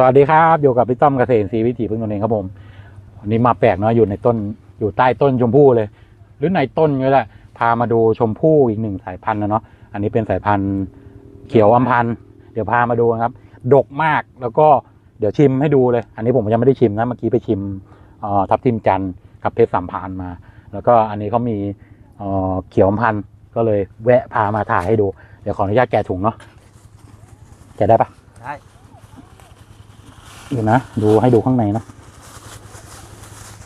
สวัสดีครับอยู่กับพี่ต้อมเกษตรศรีวิถีพึ่งตนเองครับผมวันนี้มาแปลกเนาะอยู่ในต้นอยู่ใต้ต้นชมพู่เลย หรือในต้นก็แหละพามาดูชมพู่อีกหนึ่งสายพันธุ์นะเนาะอันนี้เป็นสายพันธุ์เขียวอัมพันธ์เดี๋ยวพามาดูนะครับ ดกมากแล้วก็เดี๋ยวชิมให้ดูเลย อันนี้ผมยังไม่ได้ชิมนะเมื่อกี้ไปชิมทับทิมจันทร์กับเพชรสามพานมา แล้วก็อันนี้เขามีเอ่อเขียวอัมพันธ์ก็เลยแวะพามาถ่ายให้ดู เดี๋ยวขออนุญาตแกะถุงเนาะแกะได้ปะได้ เดี๋ยวนะ ดูให้ดูข้างในนะ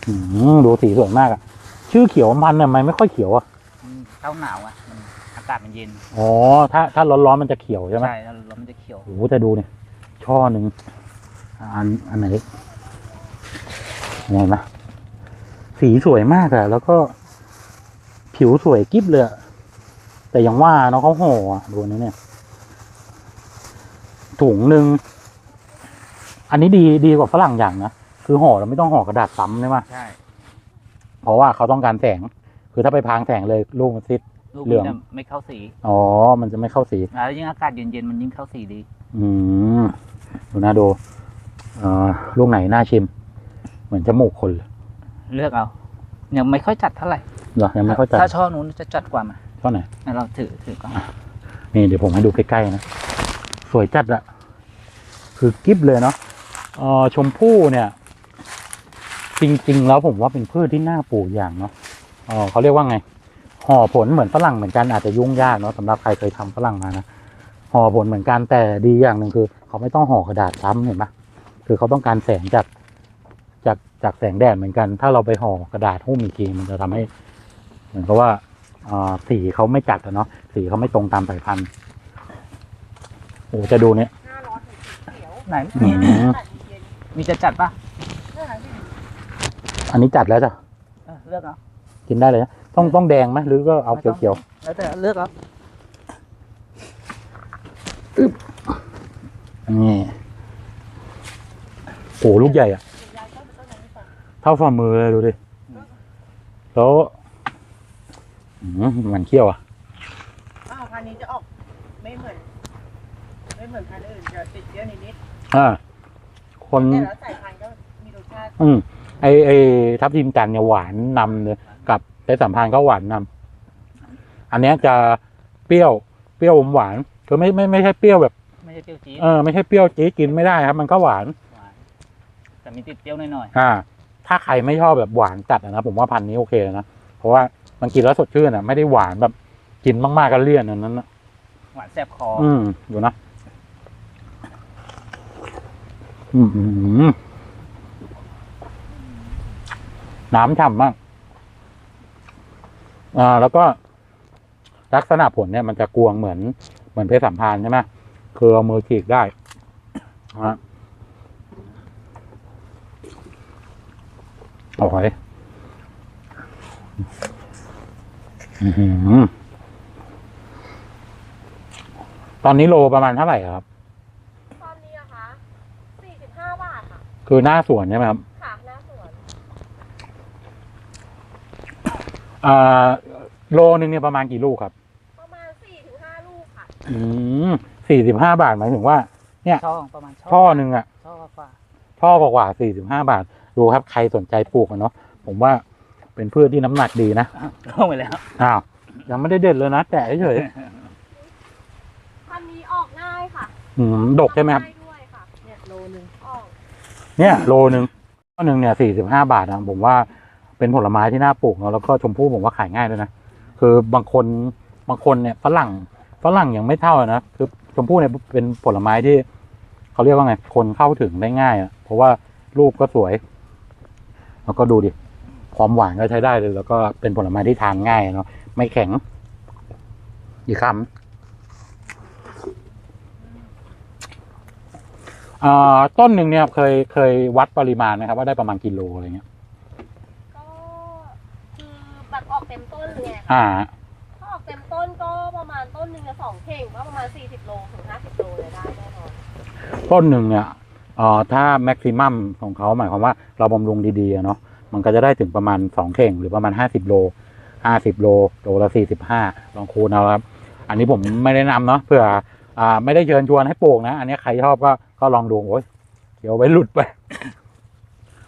อืมดูสีสวยมากอะชื่อเขียวอัมพันธ์เนี่ยมันไม่ค่อยเขียวอะมันเข้าหนาวอะมันอากาศมันเย็น อ๋อ ถ้าถ้าร้อนๆมันจะเขียวใช่ไหมใช่แล้วแล้วมันจะเขียวโอ้โหแต่ดูเนี่ย ช่อหนึ่งอันอันไหนเห็นไหมสีสวยมากอะแล้วก็ผิวสวยกิ๊บเลยอะแต่ยังว่าเนาะเขาห่ออะดูนะเนี่ยถุงหนึ่ง อันนี้ดีดีกว่าฝรั่งอย่างนะคือห่อเราไม่ต้องห่อกระดาษซ้ำใช่ไหมใช่เพราะว่าเขาต้องการแสง คือถ้าไปพรางแสงเลยลูกมันซิด ลูกเหลือง มันจะไม่เข้าสีอ๋อ มันจะไม่เข้าสี แล้วยิ่งอากาศเย็นๆมันยิ่งเข้าสีดี อืมดูนะดูเอ่อลูกไหนน่าชิม เหมือนจมูกคนเลยเลือกเอายังไม่ค่อยจัดเท่าไหร่เหรอยังไม่เข้าใจถ้าช่อนู้นจะจัดกว่ามาเท่าไหนงั้นเราถือถือก่อนนี่เดี๋ยวผมให้ดูใกล้ๆนะ สวยจัดอะคือกิฟเลยเนาะเอ่อ ชมพู่เนี่ย จริง ๆ แล้วผมว่าเป็นพืชที่น่าปลูกอย่างเนาะเออเขาเรียกว่าไง ห่อผลเหมือนฝรั่งเหมือนกันอาจจะยุ่งยากเนาะสำหรับใครเคยทำฝรั่งมานะห่อผลเหมือนกันแต่ดีอย่างหนึ่งคือ เขาไม่ต้องห่อกระดาษซ้ำเห็นปะคือเขาต้องการแสงจากจากจากแสงแดดเหมือนกัน ถ้าเราไปห่อกระดาษหุ้มอีกทีมันจะทำให้ เหมือนกับว่าอ่าสีเขาไม่จัดอะเนาะสีเขาไม่ตรงตามสายพันธุ์โอ้จะดูเนี่ยหน้าร้อนถึงสีเขียวไหนอื มอากาศเย็นมีจะจัดปะๆนั่นแหละพี่อันนี้จัดแล้วจ้ะเออเลือกเอากินได้เลยนะต้องต้องแดงไหมหรือก็เอาเขียวแล้วแต่เลือกเอาๆนี่โอ้ลูกใหญ่อะยายต้นเป็นต้นอะไรก่อนเท่าฝ่ามือเลยดูดิ แล้วอืมมันเขี้ยวอะอ้าวพันธุ์นี้จะออกไม่เหมือน ไม่เหมือนพันธุ์อื่นจะติดเยอะนิดอ่า คนๆแต่ละสายพันธุ์ก็มีรสชาติอืมไอไอทับทิมจันทร์เนี่ยหวานนำเลยกับเพชรสัมพันธ์ก็หวานนำอันเนี้ยจะเปรี้ยวเปรี้ยวอมหวานคือไม่ไม่ไม่ใช่เปรี้ยวแบบไม่ใช่เปรี้ยวจี๊ดเออไม่ใช่เปรี้ยวจี๊ดกินไม่ได้ครับ มันก็หวาน หวานแต่มีติดเปรี้ยวหน่อยอ่า ถ้าใครไม่ชอบแบบหวานจัดอะนะผมว่าพันธุ์นี้โอเคเลยนะเพราะว่ามันกินแล้วสดชื่นอะ ไม่ได้หวานแบบกินมากๆก็เลี่ยนอันนั้นนะๆหวานแซ่บคอออืมดูนะ อืมอืมอืม น้ำฉ่ำมาก อ่า แล้วก็ ลักษณะผลเนี่ยมันจะกวงเหมือน เหมือนเพชรสัมพันธ์ใช่ไหมคือเอามือฉีกได้ฮะโอ้ยอือหือตอนนี้โลประมาณเท่าไหร่ครับ ตอนนี้นะคะ45 บาท ค่ะคือหน้าสวนใช่ไหมครับค่ะหน้าสวนอ่าโลนึงเนี่ยประมาณกี่ลูกครับ ประมาณ4-5ลูกค่ะ อืมสี่สิบห้าบาทหมายถึงว่า ช่อประมาณช่อช่อหนึ่งอะช่อฟ้าช่อกว่าสี่สิบห้าบาท ดูครับใครสนใจปลูกอะเนาะผมว่าเป็นพืชที่น้ำหนักดีนะลงไปแล้ว อ้าว ยังไม่ได้เด็ดเลยนะ แต่เฉยพันธุ์นี้ออกง่ายค่ะๆอืมดกใช่ไหมครับง่ายด้วยค่ะเนี่ยโลนึงออก เนี่ยโลหนึ่งช่อหนึ่งเนี่ยสี่สิบห้าบาทนะผมว่าเป็นผลไม้ที่น่าปลูกเนาะแล้วก็ชมพู่ผมว่าขายง่ายด้วยนะคือบางคนบางคนเนี่ยฝรั่งฝรั่งยังไม่เท่านะคือชมพู่เนี่ยเป็นผลไม้ที่เขาเรียกว่าไงคนเข้าถึงได้ง่ายอะเพราะว่ารูปก็สวย แล้วก็ดูดิความหวานก็ใช้ได้เลย แล้วก็เป็นผลไม้ที่ทานง่ายเนาะไม่แข็งอีกคำ อ่าต้นหนึ่งเนี่ยเคยเคยวัดปริมาณไหมครับว่าได้ประมาณกิโลอะไรเงี้ย ก็คือแบบออกเต็มต้นเลยไงอ่า ถ้าออกเต็มต้นก็ประมาณต้นหนึ่งจะสองเข่งก็ประมาณ40โลถึง50โลเลยได้แน่นอนต้นหนึ่งเนี่ยเอ่อถ้าแม็กซิมัมของเขาหมายความว่าเราบำรุงดีๆอะเนาะมันก็จะได้ถึงประมาณสองเข่งหรือประมาณห้าสิบโลห้าสิบโล โลละสี่สิบห้าลองคูณเอาครับ อันนี้ผมไม่ได้นำเนาะเพื่อ อ่าไม่ได้เชิญชวนให้ปลูกนะ อันนี้ใครชอบก็ก็ลองดูโอ้ยเดี๋ยวไว้หลุดไป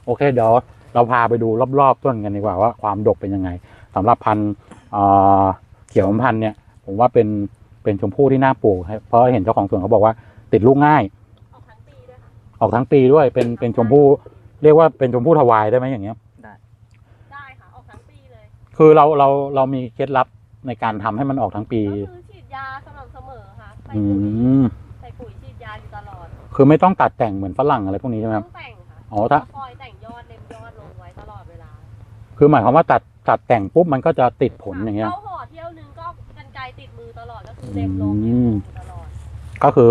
โอเคเดี๋ยวเราพาไปดูรอบๆต้นกันดีกว่าว่าความดกเป็นยังไงสำหรับพันธุ์เอ่อเขียวอมพันธุ์เนี่ย ผมว่าเป็นเป็นชมพู่ที่น่าปลูกครับเพราะเห็นเจ้าของสวนเขาบอกว่า ติดลูกง่าย ออกทั้งปีด้วยค่ะออกทั้งปีด้วยเป็นเป็นชมพู่เรียกว่าเป็นชมพู่ถวายได้ไหมอย่างเงี้ยได้ค่ะออกทั้งปีเลย คือเราเราเรามีเคล็ดลับในการทำให้มันออกทั้งปีก็คือฉีดยาสม่ำเสม อค่ะใส่อืปุ๋ยมใส่ปุ๋ยฉีดยาอยู่ตลอดคือไม่ต้องตัดแต่งเหมือนฝรั่งอะไรพวกนี้ใช่ไหมคต้รัอบ งแต่งค่ะอ๋อถ้า คอยแต่งยอดเล็มยอดลงไว้ตลอดเวลาคือหมายความว่าตัดตัดแต่งปุ๊บมันก็จะติดผลอย่างเงี้ย เข้าห่อเที่ยวนึงก็กันไกลติดมือตลอดก็คือเล็มลงอืเล็มม ลงอยู่ตลอดก็คือ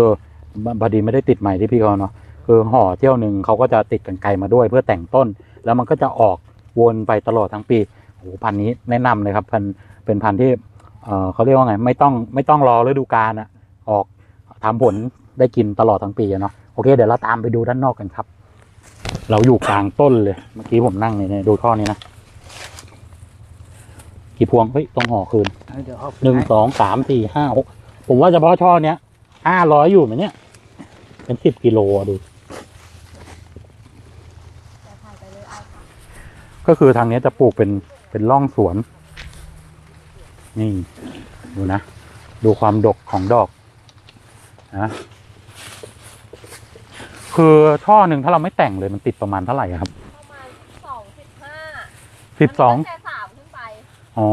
พอดีไม่ได้ติดใหม่ที่พี่เขาเนาะคือห่อเที่ยวหนึ่งเขาก็จะติดกันไกลมาด้วยเพื่อแต่งต้น แล้วมันก็จะออกวนไปตลอดทั้งปีโอ้โหพันธุ์นี้แนะนำเลยครับพันธุ์เป็นพันธุ์ที่เอ่อเขาเรียกว่าไง ไม่ต้องไม่ต้องรอฤดูกาลอะ ออกทำผลได้กินตลอดทั้งปีอะเนาะโอเค เดี๋ยวเราตามไปดูด้านนอกกันครับ เราอยู่กลางต้นเลย เมื่อกี้ผมนั่งเนี่ยดูท่อนี้นะ กี่พวงเฮ้ยต้องห่อคืนเดี๋ยวเอาหนึ่งสองสามสี่ห้าหกผมว่าเฉพาะช่อเนี้ยห้าร้อยอยู่ไหมเนี่ย เป็นสิบกิโลอะดูแต่ถ่ายไปเลยเอาค่ะก็คือทางเนี้ยจะปลูกเป็นเป็นร่องสวน นี่ ดูนะ ดูความดกของดอก นะคือช่อหนึ่งถ้าเราไม่แต่งเลยมันติดประมาณเท่าไหร่อะครับประมาณสองสิบห้าสิบสองแต่สามขึ้นไปอ๋อ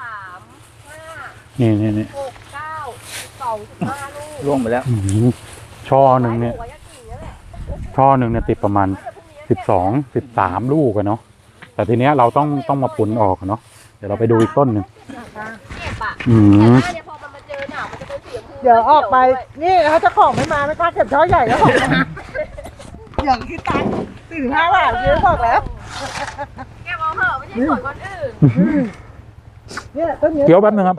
สามห้านี่นี่นี่หกเก้าสองสิบห้าลูกล่วงไปแล้วอื้อหือช่อหนึ่งเนี่ยไว้ให้หนูไว้ให้กิ่งนั่นแหละช่อหนึ่งเนี่ยติดประมาณสิบสองสิบสามลูกอะเนาะแต่ทีเนี้ยเราต้องต้องมาปุนออกอะเนาะเดี๋ยวเราไปดูอีกต้นหนึ่งเก็บอะอืแต่ม เป็นสีชมพูเดี๋ยวออกไปเขียวด้วยนี่เขาเจะของไม่มาไม่กล้าเก็บช้อใหญ่แล้วของมาอย่างที่ตังค์สี่สิบห้าบาทเยอะบอกแล้วเก็บเอาเถอะไม่ใช่สวนคนอื่นเนี่ยต้นเนี้ยเดี๋ยวแป๊บนึงครับ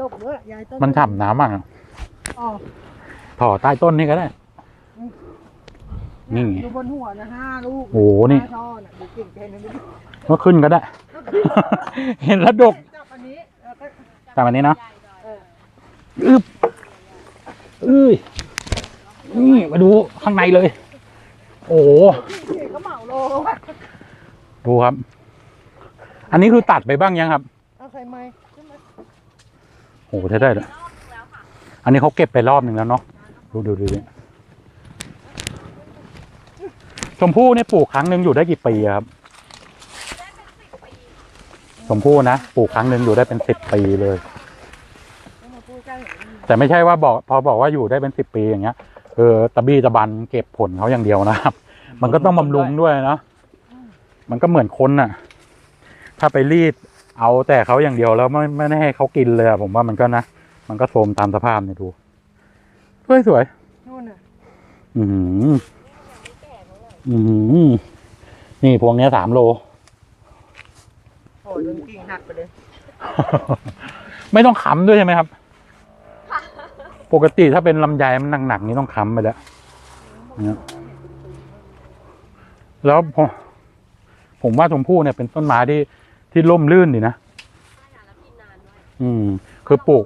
ดกด้วยยายต้นมันฉ่ำน้ำมากอะอ๋อถ่อใต้ต้นนี่ก็ได้ นี่ดูบนหัวนะห้าลูกโอ้โหนี่ ห้าช่อน่ะดูกิ่งแค่นี้ไม่ได้ก็ขึ้นก็ได้ เห็นแล้วดกจับอันนี้แล้วก็แต่วันนี้เนาะเออ อึบอุ้ยนี่มาดูข้างในเลย โอ้โหก็เหมาโลดูครับ อันนี้คือตัดไปบ้างยังครับเอาใครไหมขึ้นมาโอ้โหใช้ได้เลยรอบนึงแล้วค่ะอันนี้เขาเก็บไปรอบหนึ่งแล้วเนาะดูดูดูเนี่ยชมพู่เนี่ยปลูกครั้งหนึ่งอยู่ได้กี่ปีครับชมพู่นะปลูกครั้งหนึ่งอยู่ได้เป็นสิบปีเลย ต้องมาพูดใกล้ แต่ไม่ใช่ว่าบอกพอบอกว่าอยู่ได้เป็นสิบปีอย่างเงี้ยเออตะบี้ตะบันเก็บผลเขาอย่างเดียวนะครับ มันก็ต้องบำรุงด้วยนะมันก็เหมือนคนน่ะ ถ้าไปรีดเอาแต่เขาอย่างเดียวแล้วไม่ไม่ได้ให้เขากินเลยอะผมว่ามันก็นะมันก็โทรมตามสภาพเนี่ยดูสวยสวยนู่นน่ะๆอือหือไม่แก่เท่าไหร่อือหือนี่พวงเนี้ยสามโลโอ้ยจนกิ่งหักไปเลย ไม่ต้องค้ำด้วยใช่ไหมครับ ปกติถ้าเป็นลำไยมันหนักๆนี่ต้องค้ำไปแล้วนี่แล้วผมผมว่าชมพู่เนี่ยเป็นต้นไม้ที่ที่ร่มรื่นดีนะอืม คือปลูก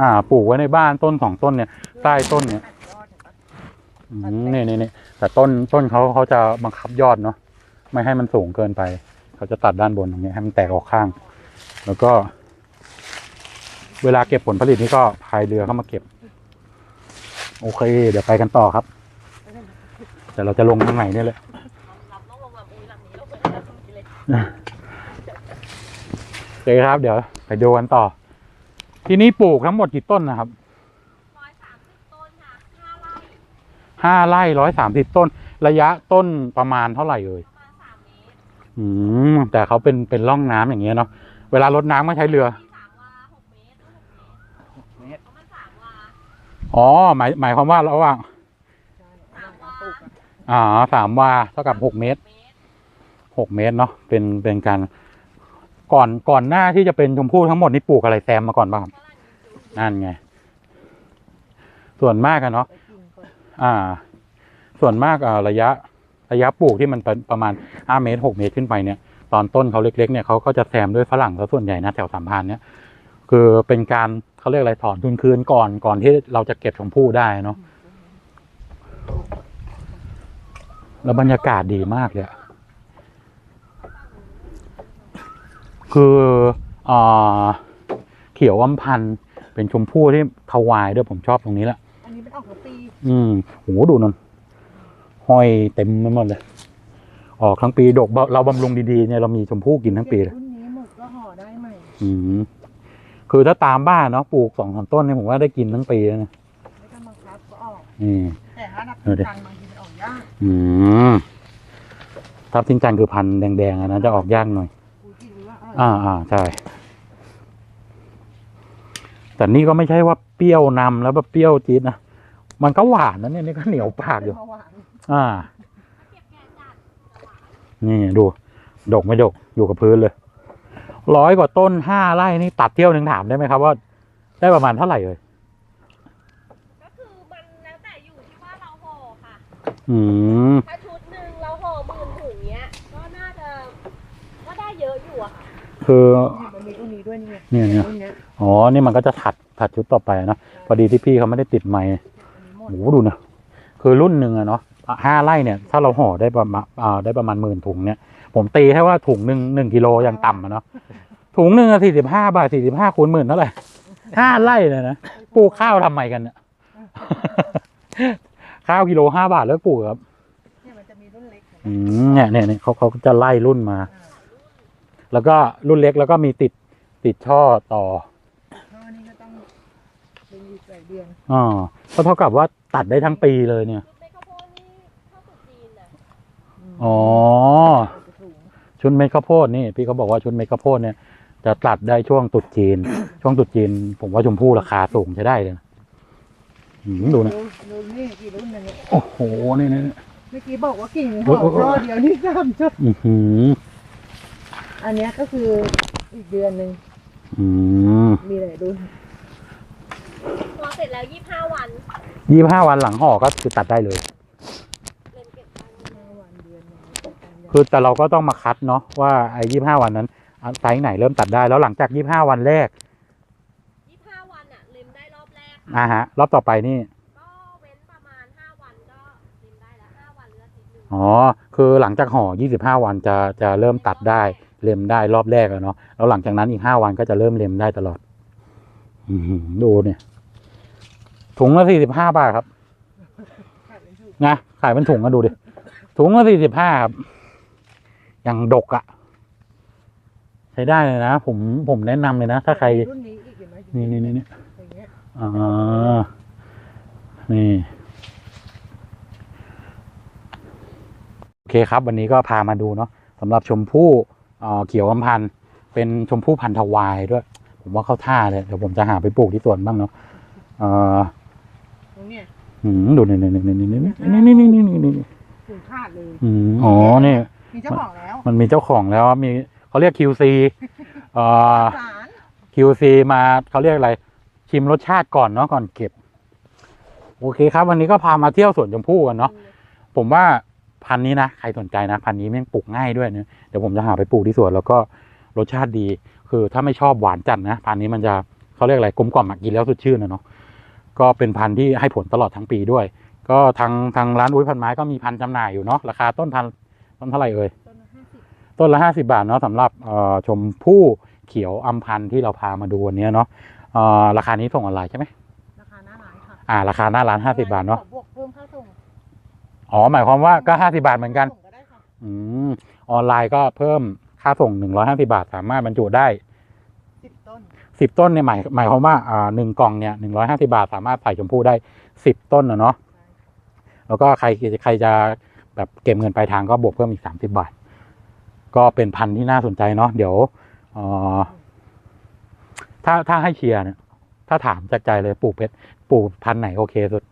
อ่า ปลูกไว้ในบ้านต้นสองต้นเนี่ย ใต้ต้นเนี่ยนี่นี่นี่แต่ต้นต้นเขาเขาจะบังคับยอดเนาะไม่ให้มันสูงเกินไป เขาจะตัดด้านบนตรงนี้ให้มันแตกออกข้าง แล้วก็ เวลาเก็บผลผลิตนี่ก็พายเรือเข้ามาเก็บ โอเค เดี๋ยวไปกันต่อครับแต่เราจะลงทางไหนเนี่ยแหละเราต้องลงมาอุ้ยหลังนี้เราเปิดแล้วตรงนี้เลยโอเคครับ เดี๋ยวไปดูกันต่อ ที่นี่ปลูกทั้งหมดกี่ต้นนะครับร้อยสามสิบต้นค่ะห้าไร่ห้าไร่ร้อยสามสิบต้น ระยะต้นประมาณเท่าไหร่เอ่ยประมาณสามเมตรอืมแต่เขาเป็นเป็นร่องน้ำอย่างเงี้ยเนาะเวลารดน้ำก็ใช้เรือ อ๋อหมายหมายความว่าระหว่างอ่าสามวาเท่ากับหกเมตรหกเมตรเนาะเป็นเป็นการก่อนก่อนหน้าที่จะเป็นชมพู่ทั้งหมดนี่ปลูกอะไรแซมมาก่อนบ้างครับนั่นไง ส่วนมากอะเนาะอ่า ส่วนมากอ่าระยะระยะปลูกที่มันเป็นประมาณห้าเมตรหกเมตรขึ้นไปเนี่ย ตอนต้นเขาเล็กๆเนี่ยเขาก็จะแซมด้วยฝรั่งซะส่วนใหญ่นะแถวสามพรานเนี่ย คือเป็นการ เขาเรียกอะไรถอนทุนคืนก่อนก่อนที่เราจะเก็บชมพู่ได้เนาะแล้วบรรยากาศดีมากเลยอะคืออ่าเขียวอำพันธ์เป็นชมพู่ที่ทวายด้วยผมชอบตรงนี้แหละอันนี้เป็นออกทั้งปี อืมโหดูนนห้อยเต็มไปหมดเลย ออกทั้งปีดกเราเราบำรุงดีๆเนี่ยเรามีชมพู่กินทั้งปีเลยรุ่นนี้หมดก็ห่อได้ใหม่ อืม คือถ้าตามบ้านเนาะปลูกสองสามต้นเนี่ยผมว่าได้กินทั้งปีแล้วนะไม่ต้องบังคับก็ออก นี่ แต่ถ้านับเออดิตังค์บางทีมันออกยากอืมทับทิมจันทร์คือพันธุ์แดงๆอะนะจะออกยากหน่อย กูกินหรือว่าอร่อยอ่าอ่าใช่ แต่นี่ก็ไม่ใช่ว่าเปรี้ยวนำแล้วแบบเปรี้ยวจี๊ดนะ มันก็หวานนะเนี่ยนี่ก็เหนียวปากอยู่เป็นเบาหวานอ่าเก็บแกะจัดนี่ดู ดกไม่ดก อยู่กับพื้นเลย ร้อยกว่าต้นห้าไร่นี่ตัดเที่ยวหนึ่งถามได้ไหมครับว่า ได้ประมาณเท่าไหร่เลยก็คือมันแล้วแต่อยู่ที่ว่าเราห่อค่ะอืมถ้าชุดหนึ่งเราห่อหมื่นถุงเนี้ย ก็น่าจะก็ได้เยอะอยู่อะค่ะคือเนี่ยมันมีรุ่นนี้ด้วยนี่ไงเนี่ยเนี่ยรุ่นเนี้ยอ๋อนี่มันก็จะถัดถัดชุดต่อไปนะพอดีที่พี่เขาไม่ได้ติดไม้อันนี้หมดโหดูนะคือรุ่นหนึ่งอะเนาะ ห้าไร่เนี่ยถ้าเราห่อได้ประมาณอ่าได้ประมาณหมื่นถุงเนี่ยผมตีให้ว่าถุงหนึ่งหนึ่งกิโลอย่างต่ำอะเนาะถุงหนึ่งสี่สิบห้าบาทสี่สิบห้าคูณหมื่นเท่าไหร่ห้าไร่เลยนะปลูกข้าวทำไมกันเนี่ยข้าวกิโลห้าบาทแล้วปลูกครับเนี่ยมันจะมีรุ่นเล็กเห็นไหมอืมเนี่ยเนี่ยเนี่ยเขาเขาจะไล่รุ่นมาอ่าแล้วก็รุ่นเล็กแล้วก็มีติดติดช่อต่อท่อนี่ก็ต้องเป็นอีกหลายเดือนอ่าก็เท่ากับว่าตัดได้ทั้งปีเลยเนี่ย ชุดในข้าวโพดนี่ข้าวตุดจีนน่ะ ม อ๋อจะสูงชุดเม็ดข้าวโพดนี่ พี่เขาบอกว่าชุดเม็ดข้าวโพดเนี่ยจะตัดได้ช่วงตรุดจีน ช่วงตรุดจีน ผมว่าชมพู่ราคาสูงใช้ได้เลยนะอืมดูนะ ดูนี่กี่รุ่นนะเนี่ยโอ้โห นี่นี่นี่เมื่อกี้บอกว่ากิ่งโอ้ห่อยโอ้ยรอเดียวนี่สามจุดอือหือ อันเนี้ยก็คืออีกเดือนหนึ่งอืมมีหลายรุ่นพอเสร็จแล้วยี่ห้าวัน ยี่ห้าวันหลังห่อก็คือตัดได้เลย คือแต่เราก็ต้องมาคัดเนาะว่าไอ้ยี่ห้าวันนั้นอะไซส์ไหนเริ่มตัดได้แล้วหลังจากยี่ห้าวันแรกยี่ห้าวันอะเล็มได้รอบแรกอ่าฮะ รอบต่อไปนี่ก็เว้นประมาณห้าวันก็เล็มได้แล้วห้าวันหรืออาทิตย์หนึ่งอ๋อคือหลังจากห่อยี่สิบห้าวันจะจะเริ่มตัดได้เล็มได้รอบแรกแล้วเนาะแล้วหลังจากนั้นอีกห้าวันก็จะเริ่มเล็มได้ตลอดอือหือดูเนี่ย ถุงละสี่สิบห้าบาทครับขายเป็นถุงนะขายเป็นถุงก็ดูดิถุงละสี่สิบห้าครับ อย่างดกอะ่ะ ใช้ได้เลยนะ ผมผมแนะนำเลยนะ ถ้าใคร รุ่นนี้อีกเห็นไหมนี่นี่นี่นี่อย่างเงี้ยอ่านี่ โอเคครับ วันนี้ก็พามาดูเนาะสำหรับชมพู่เอ่อเขียวอำพันธ์เป็นชมพู่พันธวายด้วย ผมว่าเข้าท่าเลย เดี๋ยวผมจะหาไปปลูกที่สวนบ้างเนาะเอ่อตรงเนี้ยหืมดูนี่นี่นี่นี่นี่นี่นี่นี่นี่นี่นี่นี่ถุงขาดเลย อืมอ๋อเนี่ย มีเจ้าของแล้วมันมีเจ้าของแล้วมีเขาเรียก QC เอ่อ สาร QC มาเขาเรียกอะไร ชิมรสชาติก่อนเนาะก่อนเก็บ โอเคครับ วันนี้ก็พามาเที่ยวสวนชมพู่กันเนาะผมว่าพันธุ์นี้นะใครสนใจนะพันธุ์นี้แม่งปลูกง่ายด้วยเนี่ยเดี๋ยวผมจะหาไปปลูกที่สวนแล้วก็รสชาติดี คือถ้าไม่ชอบหวานจัดนะพันธุ์นี้มันจะเขาเรียกอะไรกลมกล่อมอะกินแล้วสดชื่นนะเนาะก็เป็นพันธุ์ที่ให้ผลตลอดทั้งปีด้วย ก็ทางทางร้านอุ้ยพันไม้ก็มีพันธุ์จำหน่ายอยู่เนาะราคาต้นพันธุ์ ต้นเท่าไหร่เอ่ยต้นละห้าสิบต้นละห้าสิบาทเนาะสำหรับเอ่อชมพู่เขียวอัมพันธ์ที่เราพามาดูวันนี้เนาะเอ่อราคานี้ส่งออนไลน์ใช่ไหมราคาหน้าร้านค่ะอ่า ราคาหน้าร้านห้าสิบาทเนาะขอบวกเพิ่มค่าส่งอ๋อหมายความว่าก็ห้าสิบาทเหมือนกันส่งก็ได้ค่ะอืมออนไลน์ก็เพิ่มค่าส่งหนึ่งร้อยห้าสิบาท สามารถบรรจุได้สิบต้นสิบต้นเนี่ยหมายหมายความว่าอ่าหนึ่งกล่องเนี่ยหนึ่งร้อยห้าสิบาท สามารถใส่ชมพู่ได้สิบต้นนะเนาะแล้วก็ใครใครจะ แบบเก็บเงินปลายทางก็บวกเพิ่มอีกสามสิบาท ก็เป็นพันธุ์ที่น่าสนใจเนาะเดี๋ยวเอ่อถ้าถ้าให้เชียร์เนี่ยถ้าถามจากใจเลยปลูกเพชรปลูกพันธุ์ไหนโอเคสุด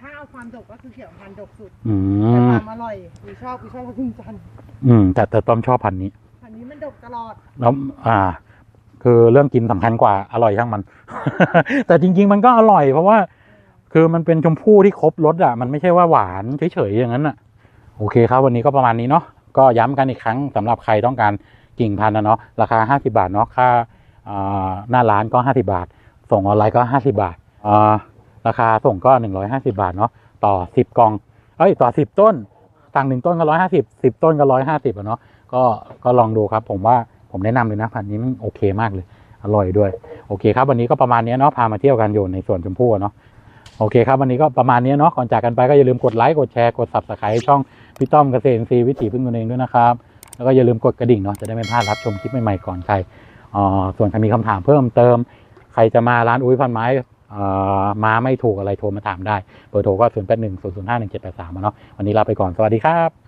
ถ้าเอาความดกก็คือเขียวพันธุ์ดกสุดอืแต่มความอร่อยกูชอบกูชอบกระทิงจันทร์อืมแต่แต่ต้อมชอบพันธุ์นี้พันธุ์นี้มันดกตลอดแล้วอ่า คือเรื่องกินสำคัญกว่าอร่อยช่างมัน แต่จริง ๆ มันก็อร่อยเพราะว่า คือมันเป็นชมพู่ที่ครบรสอะ มันไม่ใช่ว่าหวานเฉยๆอย่างนั้นอะ โอเคครับวันนี้ก็ประมาณนี้เนาะ ก็ย้ำกันอีกครั้งสำหรับใครต้องการกิ่งพันธุ์นะเนาะ ราคา 50 บาทเนาะ ค่าหน้าร้านก็ 50 บาท ส่งออนไลน์ก็ 50 บาทาราคาส่งก็ 150 บาทเนาะ ต่อ 10 กล่อง เอ้ย ต่อ 10 ต้น สั่งหนึ่งต้นก็ร้อยห้าสิบสิบต้นก็ร้อยห้าสิบอะเนาะ ก็ ก็ลองดูครับ ผมว่า ผมแนะนำเลยนะพันธุ์นี้มันโอเคมากเลย อร่อยด้วย โอเคครับ วันนี้ก็ประมาณนี้เนาะ พามาเที่ยวกันอยู่ในสวนชมพู่เนาะ โอเคครับ วันนี้ก็ประมาณนี้เนาะก่อนจากกันไปก็อย่าลืมกดไลค์กดแชร์กดซับสไครต์ช่องพี่ต้อมเกษตรซีวิถีพึ่งตนเองด้วยนะครับ แล้วก็อย่าลืมกดกระดิ่งเนาะจะได้ไม่พลาดรับชมคลิปใหม่ๆก่อนใครอ่อส่วนใครมีคำถามเพิ่มเติม ใครจะมาร้านอุ้ยพันไม้อ่อมาไม่ถูกอะไรโทรมาถามได้เบอร์โทรก็0 8 1 0 0 5 1 7 8 3เนาะวันนี้ลาไปก่อนสวัสดีครับ